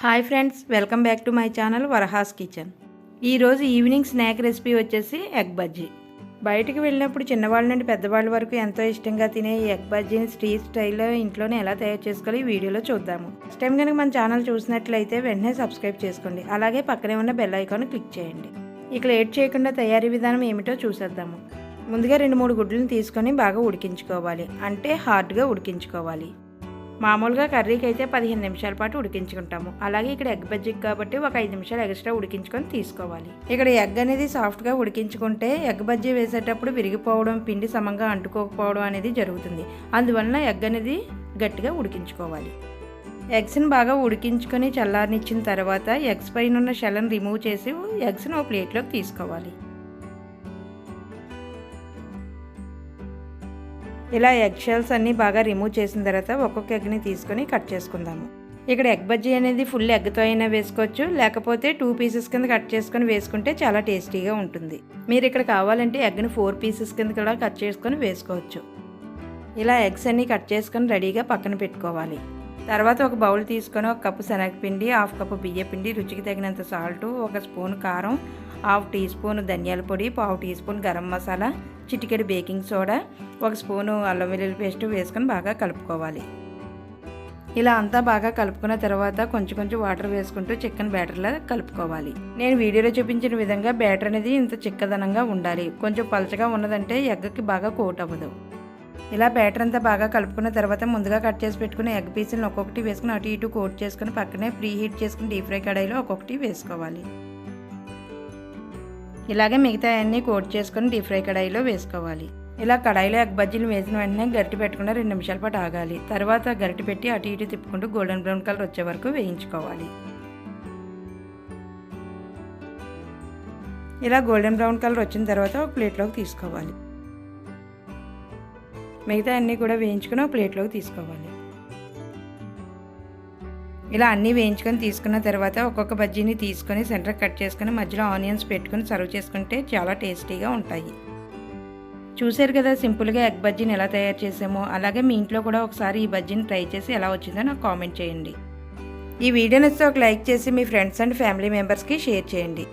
Hi friends welcome back to my channel Varaha's kitchen. ఈరోజు evening snack recipe వచ్చేసి egg bajji. బయటికి వెళ్ళినప్పుడు చిన్నవాళ్ళ నుండి పెద్దవాళ్ళ వరకు ఎంతో ఇష్టంగా తినే ఈ ఎగ్ బజ్జీని స్ట్రీట్ స్టైల్లో ఇంట్లోనే ఎలా తయారు చేసుకోవాలి ఈ వీడియోలో చూద్దాము. ఫస్ట్ టైం కనుక మన ఛానల్ చూసినట్లయితే వెంటనే సబ్స్క్రైబ్ చేసుకోండి. అలాగే పక్కనే ఉన్న బెల్ ఐకాన్ క్లిక్ చేయండి. ఇక లేట్ చేయకుండా తయారీ విధానం ఏమిటో చూసేద్దాము. ముందుగా రెండు మూడు గుడ్లను తీసుకొని బాగా ఉడికించుకోవాలి. అంటే హార్డ్గా ఉడికించుకోవాలి. మామూలుగా కర్రీకి అయితే పదిహేను నిమిషాల పాటు ఉడికించుకుంటాము. అలాగే ఇక్కడ ఎగ్ బజ్జికి కాబట్టి ఒక ఐదు నిమిషాలు ఎక్స్ట్రా ఉడికించుకొని తీసుకోవాలి. ఇక్కడ ఎగ్ అనేది సాఫ్ట్గా ఉడికించుకుంటే ఎగ్ బజ్జీ వేసేటప్పుడు విరిగిపోవడం పిండి సమంగా అంటుకోకపోవడం అనేది జరుగుతుంది. అందువలన ఎగ్ అనేది గట్టిగా ఉడికించుకోవాలి. ఎగ్స్ని బాగా ఉడికించుకొని చల్లారనిచ్చిన తర్వాత ఎగ్స్ పైన ఉన్న షెల్లను రిమూవ్ చేసి ఎగ్స్ని ఓ ప్లేట్లోకి తీసుకోవాలి. ఇలా ఎగ్ షెల్స్ అన్నీ బాగా రిమూవ్ చేసిన తర్వాత ఒక్కొక్క ఎగ్ని తీసుకొని కట్ చేసుకుందాము. ఇక్కడ ఎగ్ బజ్జీ అనేది ఫుల్ ఎగ్తో అయినా వేసుకోవచ్చు. లేకపోతే టూ పీసెస్ కింద కట్ చేసుకొని వేసుకుంటే చాలా టేస్టీగా ఉంటుంది. మీరు ఇక్కడ కావాలంటే ఎగ్ని ఫోర్ పీసెస్ కింద కూడా కట్ చేసుకొని వేసుకోవచ్చు. ఇలా ఎగ్స్ అన్నీ కట్ చేసుకొని రెడీగా పక్కన పెట్టుకోవాలి. తర్వాత ఒక బౌల్ తీసుకొని ఒక కప్పు శనగపిండి హాఫ్ కప్పు బియ్యపిండి రుచికి తగినంత సాల్ట్ ఒక స్పూన్ కారం హాఫ్ టీ స్పూన్ ధనియాల పొడి పావు టీ స్పూన్ గరం మసాలా చిటికెడు బేకింగ్ సోడా ఒక స్పూను అల్లం వెల్లుల్లి పేస్ట్ వేసుకొని బాగా కలుపుకోవాలి. ఇలా అంతా బాగా కలుపుకున్న తర్వాత కొంచెం కొంచెం వాటర్ వేసుకుంటూ చికెన్ బ్యాటర్లా కలుపుకోవాలి. నేను వీడియోలో చూపించిన విధంగా బ్యాటర్ అనేది ఇంత చిక్కదనంగా ఉండాలి. కొంచెం పలచగా ఉన్నదంటే ఎగ్గకి బాగా కోట్ అవ్వదు. ఇలా బ్యాటర్ అంతా బాగా కలుపుకున్న తర్వాత ముందుగా కట్ చేసి పెట్టుకుని ఎగ్ పీసులను ఒక్కొక్కటి వేసుకుని అటు ఇటు కోట్ చేసుకుని పక్కనే ప్రీ హీట్ చేసుకుని డీప్ ఫ్రై కడాయిలో ఒక్కొక్కటి వేసుకోవాలి. ఇలాగే మిగతా అన్నీ కోట్ చేసుకొని డీప్ ఫ్రై కడాయిలో వేసుకోవాలి. ఇలా కడాయిలో ఎగ్ బజ్జీలు వేసిన వెంటనే గరిటి పెట్టుకుని రెండు నిమిషాల పాటు ఆగాలి. తర్వాత గరిటి పెట్టి అటు ఇటు తిప్పుకుంటూ గోల్డెన్ బ్రౌన్ కలర్ వచ్చే వరకు వేయించుకోవాలి. ఇలా గోల్డెన్ బ్రౌన్ కలర్ వచ్చిన తర్వాత ఒక ప్లేట్లోకి తీసుకోవాలి. మిగతా అన్నీ కూడా వేయించుకుని ఒక ప్లేట్లోకి తీసుకోవాలి. ఇలా అన్నీ వేయించుకొని తీసుకున్న తర్వాత ఒక్కొక్క బజ్జీని తీసుకొని సెంటర్ కట్ చేసుకొని మధ్యలో ఆనియన్స్ పెట్టుకొని సర్వ్ చేసుకుంటే చాలా టేస్టీగా ఉంటాయి. చూశారు కదా సింపుల్గా ఎగ్ బజ్జీని ఎలా తయారు చేసామో అలాగే మీ ఇంట్లో కూడా ఒకసారి ఈ బజ్జీని ట్రై చేసి ఎలా వచ్చిందో నాకు కామెంట్ చేయండి. ఈ వీడియోనస్తో ఒక లైక్ చేసి మీ ఫ్రెండ్స్ అండ్ ఫ్యామిలీ మెంబర్స్కి షేర్ చేయండి.